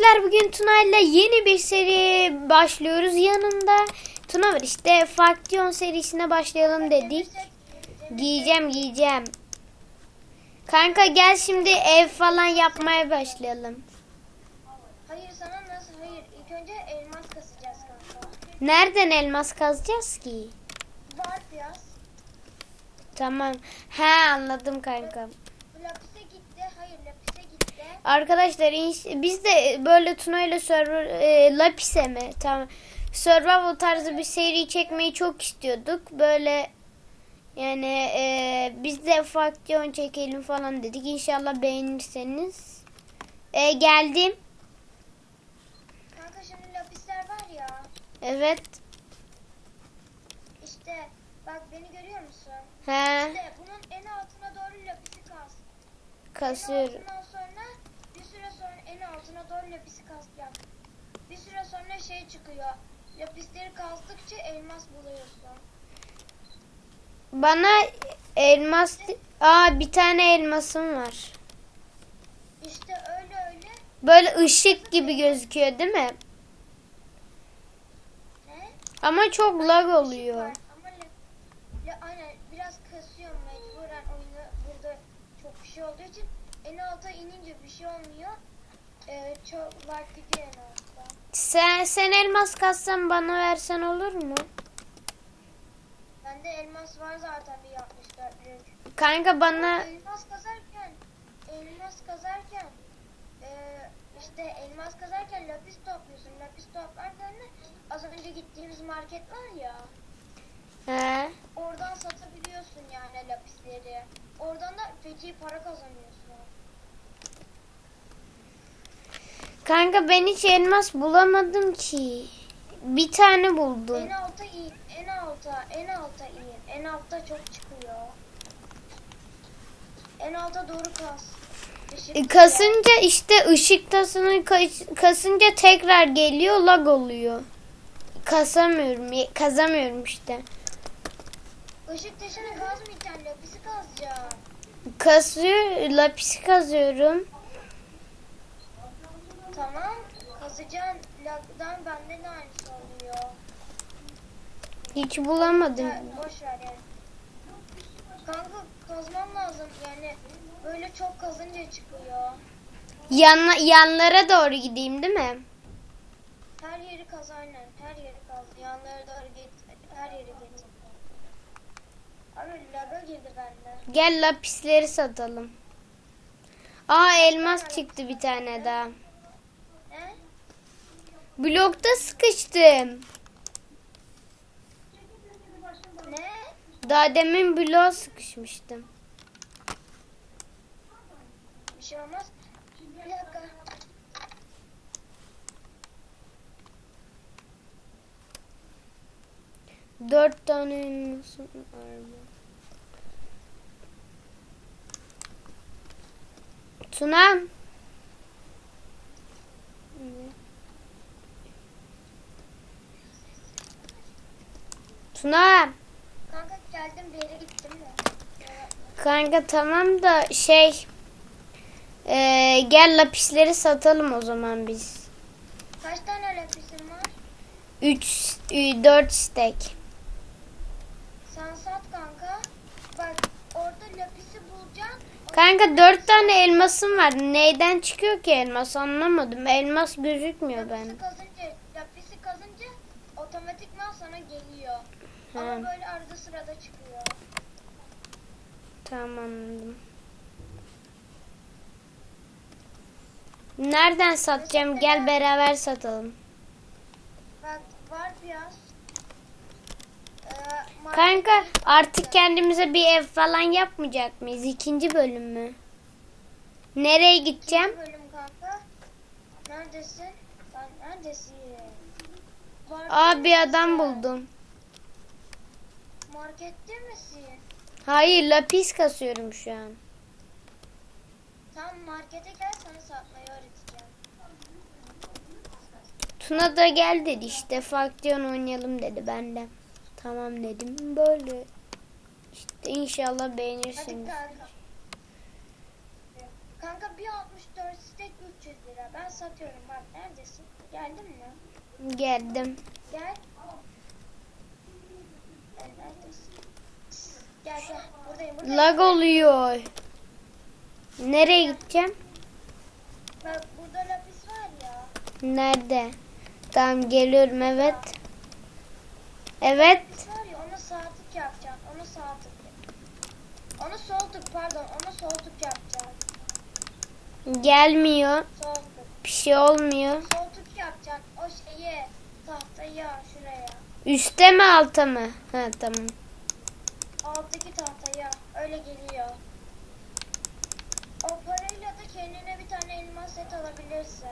Arkadaşlar bugün Tuna ile yeni bir seri başlıyoruz. Yanında Tuna var işte Faction serisine başlayalım dedik. Giyeceğim giyeceğim. Kanka gel şimdi ev falan yapmaya başlayalım. Hayır sana nasıl? Hayır. İlk önce elmas kasacağız kanka. Nereden elmas kazacağız ki? Var biraz. Tamam. He anladım kanka. Lapise gitti. Hayır lapise gitti. Arkadaşlar biz de böyle Tuna ile server e, Lapise mi? Tamam. Survival tarzı bir seri çekmeyi çok istiyorduk. Böyle yani e, biz de faksiyon çekelim falan dedik. İnşallah beğenirseniz. E, geldim. Kanka şimdi lapisler var ya. Evet. İşte bak beni görüyor musun? He. İşte bunun en altına doğru lapisi kas. En Kasıyorum. altından sonra süre sonra en altına doğru lapisi kasacağım. Bir süre sonra şey çıkıyor. Lapisleri kazdıkça elmas buluyorsun. Bana elmas... Aa bir tane elmasım var. İşte öyle öyle. Böyle ışık gibi gözüküyor değil mi? Ne? Ama çok lag oluyor. Var Ama la, la, aynen biraz kasıyor mecburen oyunu burada çok bir şey olduğu için en alta inince bir şey olmuyor. Ee, çok lag gidiyor en altta. Sen, sen elmas kassan bana versen olur mu? Bende elmas var zaten bir 64'lük. Kanka bana Elmas kazarken elmas kazarken eee işte elmas kazarken lapis topluyorsun. Lapis toplarken de az önce gittiğimiz market var ya. he, Oradan satabiliyorsun yani lapisleri. Oradan da feci para kazanıyorsun. Kanka ben hiç elmas bulamadım ki. Bir tane buldum. En alta in, en alta, en alta in. En altta çok çıkıyor. En alta doğru kas. Işık E, Kasınca işte ışık tasını kas- kasınca tekrar geliyor lag oluyor. Kasamıyorum, kazamıyorum işte. Işık taşını kazmayacaksın, lapisi kazacaksın. Kasıyor, lapis kazıyorum. Tamam, kazacaksın. Lagdan bende de aynısı oluyor. Hiç bulamadım. Ya, boş ver yani. Kanka kazmam lazım yani böyle çok kazınca çıkıyor. Yan, yanlara doğru gideyim değil mi? Her yeri kaz aynen. Her yeri kaz. Yanlara doğru git. Her yeri git. Abi laga girdi bende. Gel lapisleri satalım. Aa elmas çıktı bir tane daha. Blokta sıkıştım. Ne? Daha demin bloğa sıkışmıştım. Bir şey olmaz. Bir dakika. Dört tane elmasım var mı? Tuna. Tuna. Kanka geldim bir yere gittim de. Kanka tamam da şey. eee, gel lapisleri satalım o zaman biz. Kaç tane lapisin var? 3 4 stek. Sen sat kanka. Bak orada lapisi bulacaksın. Kanka 4 tane elmasım var. Neyden çıkıyor ki elmas anlamadım. Elmas gözükmüyor ben. Lapisi kazınca, lapisi kazınca otomatikman sana geliyor. Ama Ha. böyle arada sırada çıkıyor. Tamam anladım. Nereden satacağım? Gel beraber satalım. Bak var biraz. Ee, Kanka artık kendimize bir ev falan yapmayacak mıyız? İkinci bölüm mü? Nereye gideceğim? İkinci bölüm kanka. Neredesin? Sen neredesin? Var Aa bir mısın? adam buldum. Markette misin? Hayır lapis kasıyorum şu an. Tam markete gel sana satmayı öğreteceğim. Tuna da gel dedi işte faksiyon oynayalım dedi ben de. Tamam dedim böyle. İşte inşallah Hadi beğenirsiniz. kanka. Kanka bir 64 stek 300 lira. Ben sat atıyorum bak neredesin? Geldin mi? Geldim. Gel. Gel neredesin? Gel gel buradayım buradayım. Lag oluyor. Nereye gideceğim? Bak burada lapis var ya. Nerede? Tamam geliyorum evet. Evet. Lapis var ya ona sağ tık yapacaksın. Ona sağ tık. Onu sol tık pardon ona sol tık yapacaksın. Gelmiyor. Sol tık. Bir şey olmuyor. Sol tık yapacaksın. O şuraya. Üste mi alta mı? Ha tamam. Alttaki tahtaya. Öyle geliyor. O parayla da kendine bir tane elmas set alabilirsin.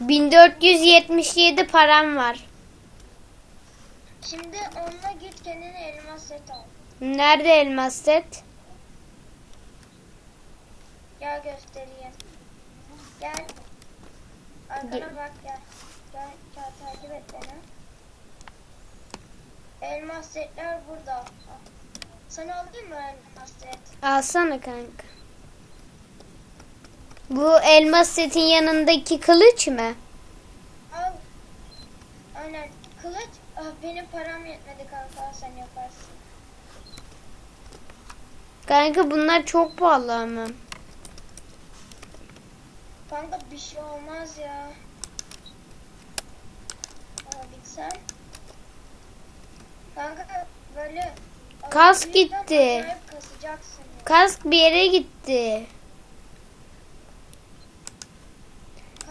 1477 param var. Şimdi onunla git kendine elmas set al. Nerede elmas set? Gel göstereyim. Gel. Arkana bak gel. Gel, gel takip et beni. Elmas setler burada. Al. Sana alayım mı elmas set? Alsana kanka. Bu elmas setin yanındaki kılıç mı? Al. Aynen. Kılıç. Ah, benim param yetmedi kanka. Sen yaparsın. Kanka bunlar çok pahalı ama. Kanka bir şey olmaz ya. Alabilsem. Kanka böyle Kas alabilirsen gitti. kasacaksın. Kask bir yere gitti.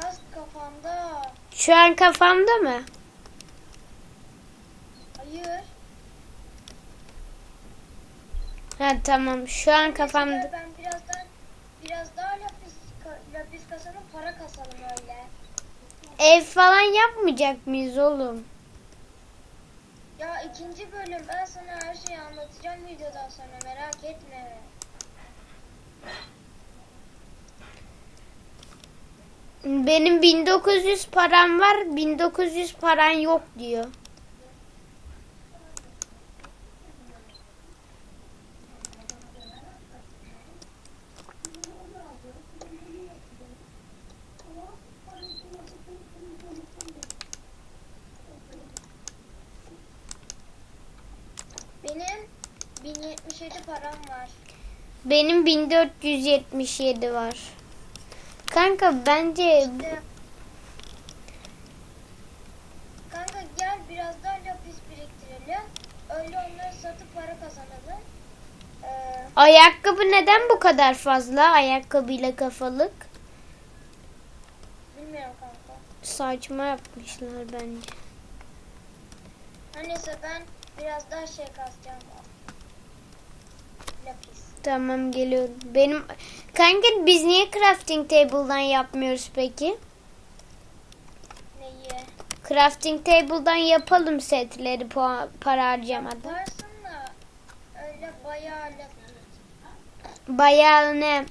Kas kafamda. Şu an kafamda mı? Hayır. Ha tamam. Şu an kafamda. Ben birazdan biraz daha lapis, lapis kasalım para kasalım öyle. Ev falan yapmayacak mıyız oğlum? Ya ikinci bölüm ben sana her şeyi anlatacağım videodan sonra merak etme. Benim 1900 param var. 1900 paran yok diyor. Benim 1077 param var. Benim 1477 var. Kanka bence İşte Kanka gel biraz daha lapis biriktirelim. Öyle onları satıp para kazanalım. Ee, ayakkabı neden bu kadar fazla? Ayakkabıyla kafalık. bilmiyorum kanka. Saçma yapmışlar bence. Neyse ben biraz daha şey kazacağım. Lapis. Tamam geliyorum. Benim kanka biz niye crafting table'dan yapmıyoruz peki? Neyi? Crafting table'dan yapalım setleri puan, para harcamadan. Yaparsın da öyle bayağı lapis. Bayağı ne?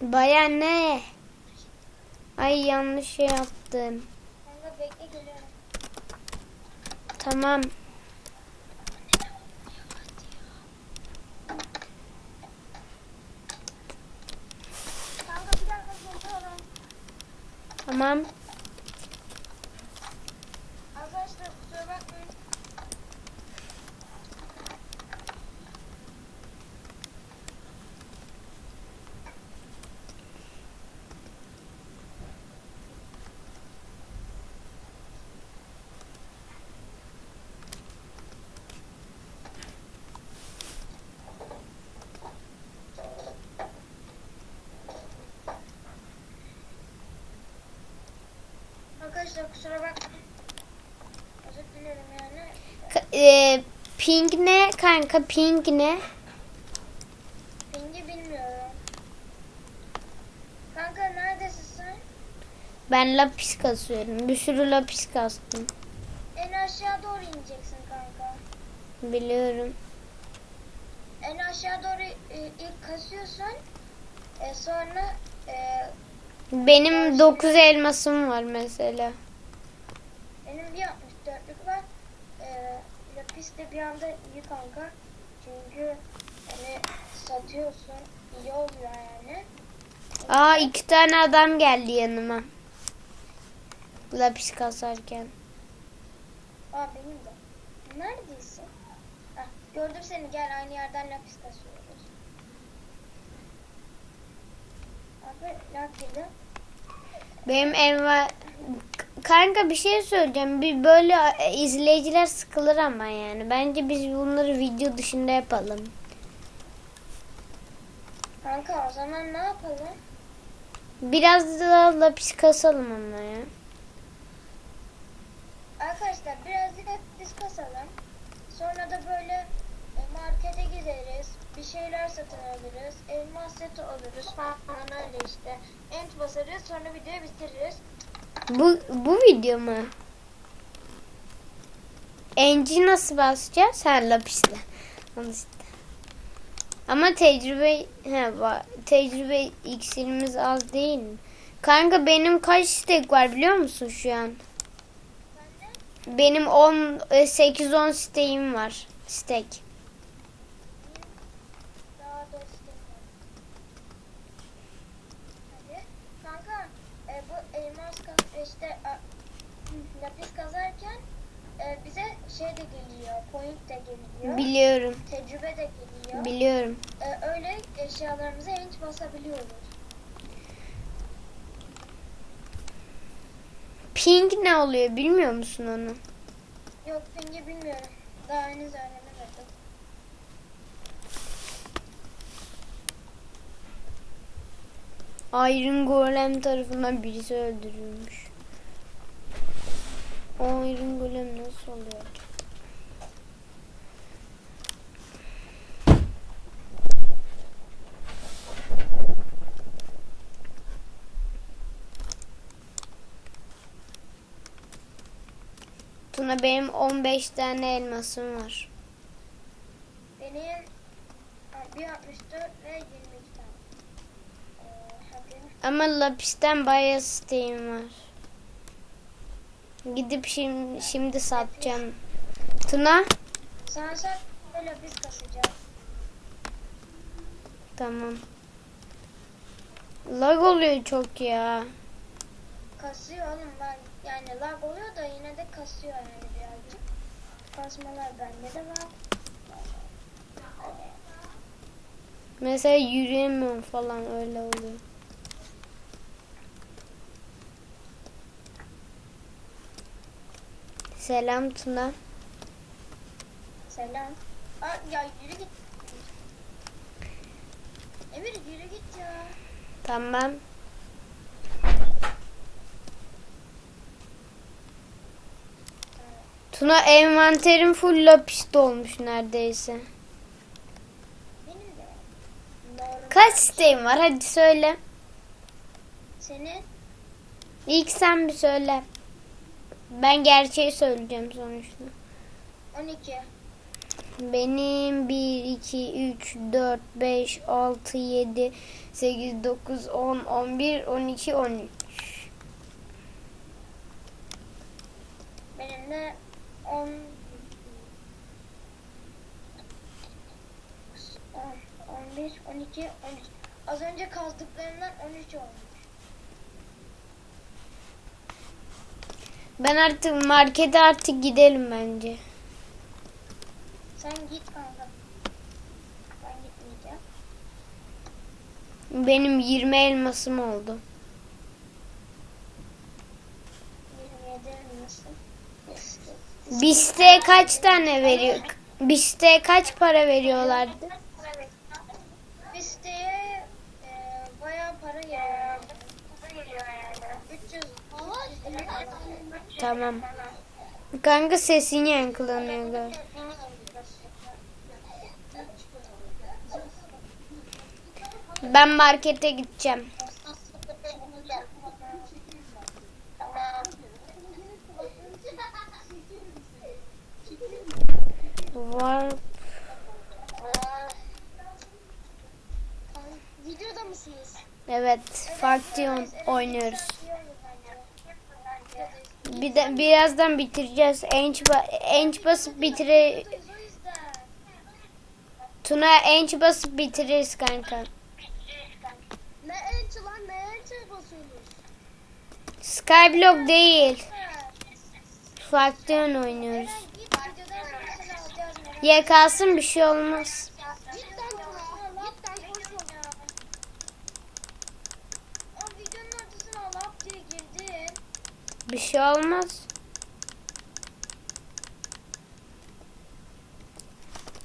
Bayağı ne? Ay yanlış şey yaptım. Kanka bekle geliyorum. Tamam. Tamam. Arkadaşlar kusura bakmayın. Arkadaşlar kusura bakmayın. Özür dilerim yani. Ka- e, ping ne kanka ping ne? Pingi bilmiyorum. Kanka neredesin sen? Ben lapis kasıyorum. Bir sürü lapis kastım. En aşağı doğru ineceksin kanka. Biliyorum. En aşağı doğru e, ilk kasıyorsun. E, sonra e, Benim 9 elmasım var mesela. benim bir 64'lük var. E, lapis de bir anda iyi kanka. Çünkü hani satıyorsun iyi oluyor yani. Aa iki tane adam geldi yanıma. Lapis kasarken. Aa benim de. Neredesin? Hah, gördüm seni gel aynı yerden lapis kasıyoruz. Abi lapisi. Benim enva... Kanka bir şey söyleyeceğim. Bir böyle e, izleyiciler sıkılır ama yani. Bence biz bunları video dışında yapalım. Kanka o zaman ne yapalım? Biraz daha lapis kasalım ama ya. Arkadaşlar birazcık lapis kasalım. Sonra da böyle e, markete gideriz. Bir şeyler satın alırız. Elmas seti alırız falan öyle işte. Ent basarız sonra videoyu bitiririz. Bu bu video mu? Enci nasıl basacağız? Ha lapisle. Al işte. Ama tecrübe he, va- tecrübe iksirimiz az değil mi? Kanka benim kaç stek var biliyor musun şu an? Benim 10 8-10 steğim var. Stek. Daha dostum var. Hadi. Kanka e, bu elmas kaz işte a, lapis kazarken e, bize şey de geliyor. Point de geliyor. Biliyorum. tecrübe de geliyor. Biliyorum. E, öyle eşyalarımıza enç basabiliyoruz. Ping ne oluyor bilmiyor musun onu? Yok pingi bilmiyorum. Daha henüz öğrenemedim. Iron Golem tarafından birisi öldürülmüş. Iron Golem nasıl oluyor? Tuna benim 15 tane elmasım var. Benim bir 64 ve 22 tane. Ee. Ama lapisten bayağı isteğim var. Gidip şimdi, şimdi satacağım. Tuna? Sen sen böyle lapis kasacağız. Tamam. Lag oluyor çok ya. Kasıyor oğlum ben yani lag oluyor da yine de kasıyor yani birazcık. Kasmalar bende de var. Mesela yürüyemiyorum falan öyle oluyor. Selam Tuna. Selam. Aa, ya yürü git. Emir yürü git ya. Tamam. Tuna envanterim full lapis dolmuş neredeyse. Kaç isteğin var hadi söyle. Senin? İlk sen bir söyle. Ben gerçeği söyleyeceğim sonuçta. 12. Benim 1, 2, 3, 4, 5, 6, 7, 8, 9, 10, 11, 12, 13. Benim de 10 10, 11, 12, 13. Az önce kazdıklarımdan 13 olmuş. Ben artık markete artık gidelim bence. Sen git kanka. Ben gitmeyeceğim. Benim 20 elmasım oldu. 27 nasıl? Biste kaç tane veriyor? Biste kaç para veriyorlardı? Listeye e, bayağı para geliyor. 300 300 lira falan. Tamam. Kanka sesin yankılanıyor galiba. Ben markete gideceğim. Var. Videoda mısınız? Evet, Faction oynuyoruz. Bir de birazdan bitireceğiz. Enç, enç basıp bitire. Tuna enç basıp bitiririz kanka. enter lan ne enter basıyorsunuz? Skyblock değil. Farklı oynuyoruz. Ya kalsın bir şey olmaz. Bir şey olmaz.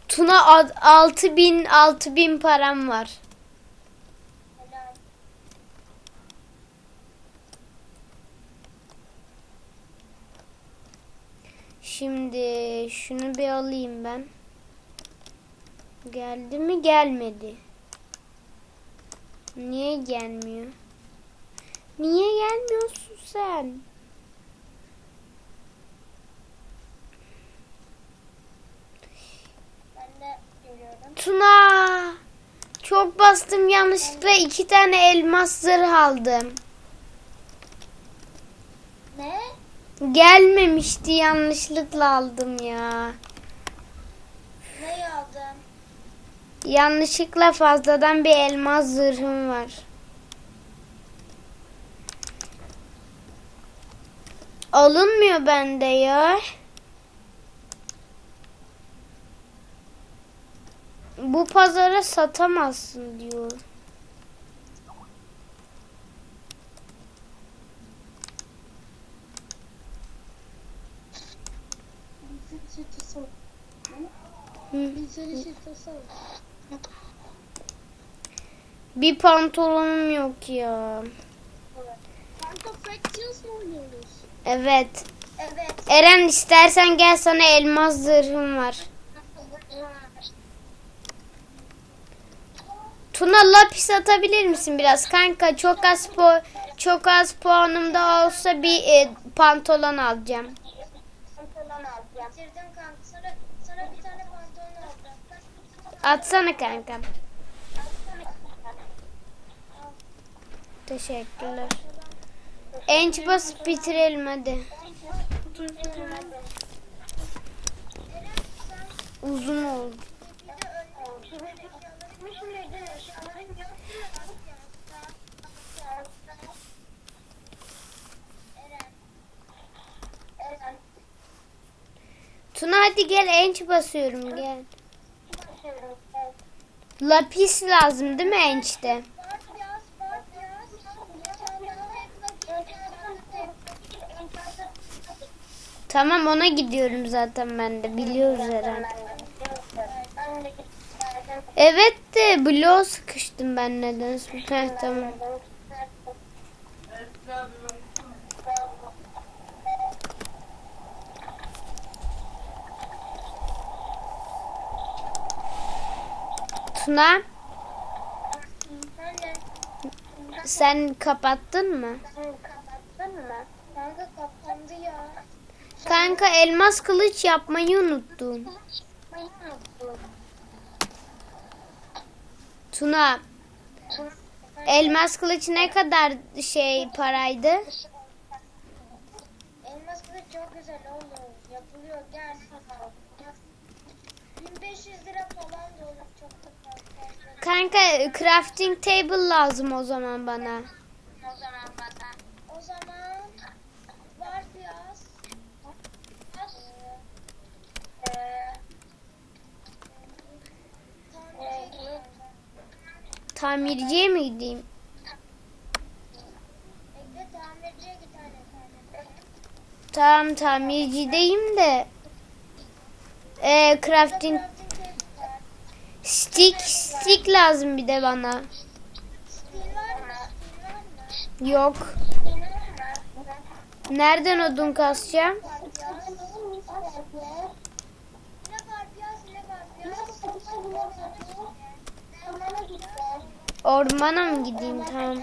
Tuna ad- 6000 6000 param var. Şimdi şunu bir alayım ben. Geldi mi? Gelmedi. Niye gelmiyor? Niye gelmiyorsun sen? Ben de geliyorum. Tuna! Çok bastım yanlışlıkla iki tane elmas zırh aldım. Ne? Gelmemişti yanlışlıkla aldım ya. Ne aldın? Yanlışlıkla fazladan bir elmas zırhım var. Alınmıyor bende ya. Bu pazara satamazsın diyor. Bir pantolonum yok ya. Evet. Evet. Eren istersen gel sana elmas zırhım var. Tuna lapis atabilir misin biraz kanka? Çok az po çok az puanım da olsa bir e, pantolon alacağım. Pantolon alacağım. Bitirdim kanka. Sana, sana bir tane pantolon alacağım. Atsana kanka. Teşekkürler. Enç basıp bitirelim hadi. Uzun oldu. bir de önüne gitmiş miydin? Eşyaların yok mu? Eren. Eren. Tuna hadi gel enç basıyorum gel. Lapis lazım değil mi ençte? Tamam ona gidiyorum zaten ben de biliyoruz herhalde. Evet de bloğa sıkıştım ben neden? Heh, tamam. Tuna sen kapattın mı? kapattın mı? Kanka kapandı ya. Kanka elmas kılıç yapmayı unuttun. Tuna elmas kılıç ne kadar şey paraydı? Elmas kılıç çok güzel oğlum. Yapılıyor gel. 1500 lira falan da olur çok da fazla. Kanka crafting table lazım o zaman bana. O zaman bana. O zaman var biraz. Eee Tamirciye Tamirciye mi gideyim? Tamam tamircideyim de. Ee, crafting. Stick stick lazım bir de bana. Yok. Nereden odun kasacağım? Ormana mı gideyim tamam.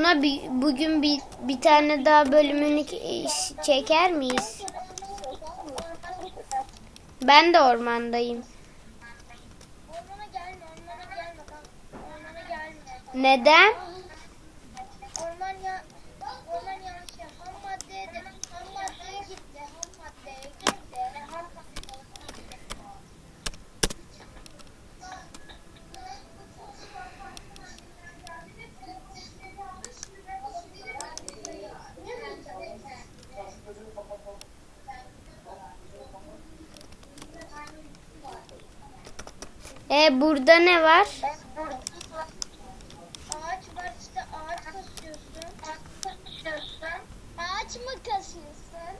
Tuna bir, bugün bir, bir tane daha bölümünü ke- çeker miyiz? Ben de ormandayım. Ormana gelme, ormana gelme. bak. Ormana gelme. Neden? Orman ya, orman yanlış ya. Ham maddeye de, ham maddeye E burada ne var? Ağaç var işte ağaç kasıyorsun. Ağaç mı kasıyorsun?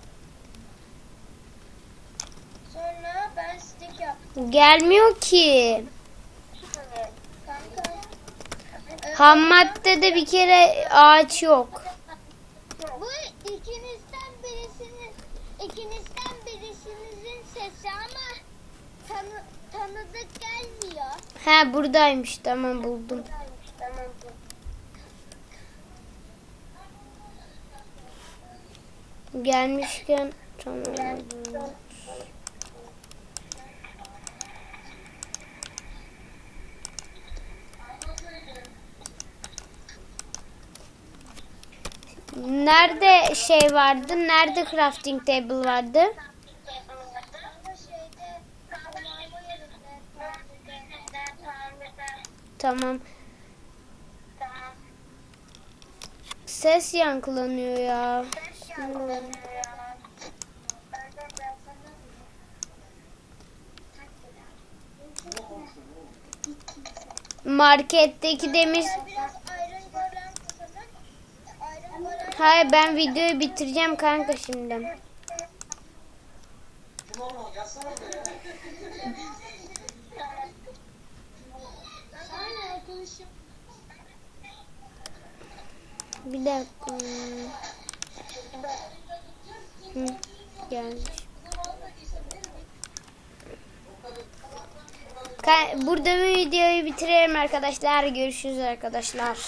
Sonra ben stick yaptım Gelmiyor ki. kanka. Ham maddede bir kere ağaç yok. Tanıdık gelmiyor. He buradaymış tamam buldum. Tamam. Gelmişken tamam. Nerede şey vardı? Nerede crafting table vardı? Tamam. Ses yankılanıyor ya. Marketteki golem kasalım. Iron golem Hayır ben videoyu bitireceğim kanka şimdi. Bir dakika. Hı, gelmiş. Burada videoyu bitirelim arkadaşlar. Görüşürüz arkadaşlar.